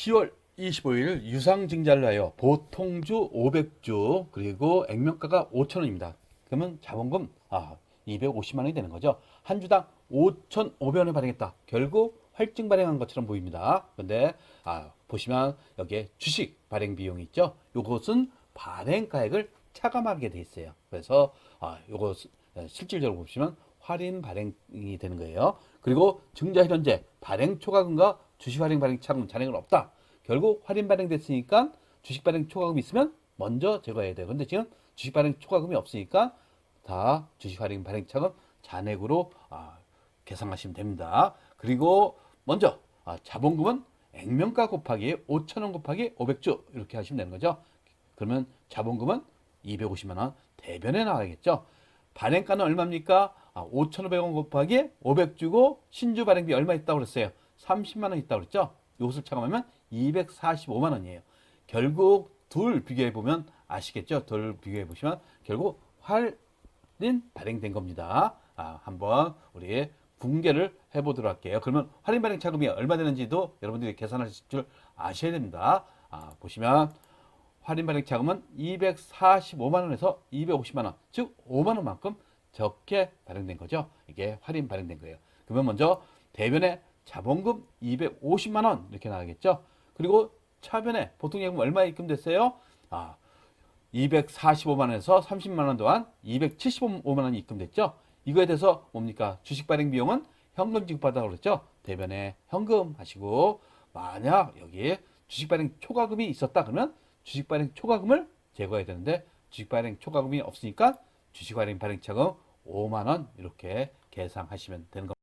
10월 25일 유상증자를 하여 보통주 500주 그리고 액면가가 5천원입니다. 그러면 자본금 아 250만 원이 되는 거죠. 한 주당 5,500원을 발행했다. 결국 활증 발행한 것처럼 보입니다. 근데 아 보시면 여기에 주식 발행 비용이 있죠. 요것은 발행가액을 차감하게 돼 있어요. 그래서 아 요것 실질적으로 보시면 할인 발행이 되는 거예요. 그리고 증자 현재 발행 초과금과 주식 할인 발행 차금 잔액은 없다. 결국 할인 발행됐으니까 주식 발행 초과금이 있으면 먼저 제거해야 돼요. 근데 지금 주식 발행 초과금이 없으니까 다 주식 할인 발행 차금 잔액으로 아, 계산하시면 됩니다. 그리고 먼저 아, 자본금은 액면가 곱하기 5천원 곱하기 500주 이렇게 하시면 되는 거죠. 그러면 자본금은 250만 원 대변에 나가겠죠. 발행가는 얼마입니까? 아, 5,500원 곱하기 500주고 신주 발행비 얼마 있다고 그랬어요? 30만 원 있다고 그랬죠? 이것을 차감하면 245만 원이에요. 결국 둘 비교해 보면 아시겠죠? 둘 비교해 보시면 결국 할인 발행된 겁니다. 아, 한번 우리 분개를 해보도록 할게요. 그러면 할인 발행 차금이 얼마 되는지도 여러분들이 계산하실 줄 아셔야 됩니다. 아, 보시면 할인 발행 차금은 245만 원에서 250만 원, 즉 5만 원만큼 적게 발행된 거죠. 이게 할인 발행된 거예요. 그러면 먼저 대변에 자본금 250만 원 이렇게 나가겠죠. 그리고 차변에 보통 예금 얼마 입금됐어요? 아, 245만 원에서 30만 원 동안 275만 원이 입금됐죠. 이거에 대해서 뭡니까? 주식 발행 비용은 현금 지급받아 그랬죠. 대변에 현금 하시고 만약 여기에 주식 발행 초과금이 있었다 그러면 주식 발행 초과금을 제거해야 되는데 주식 발행 초과금이 없으니까 주식 발행 발행 차금 5만 원 이렇게 계산하시면 되는 겁니다.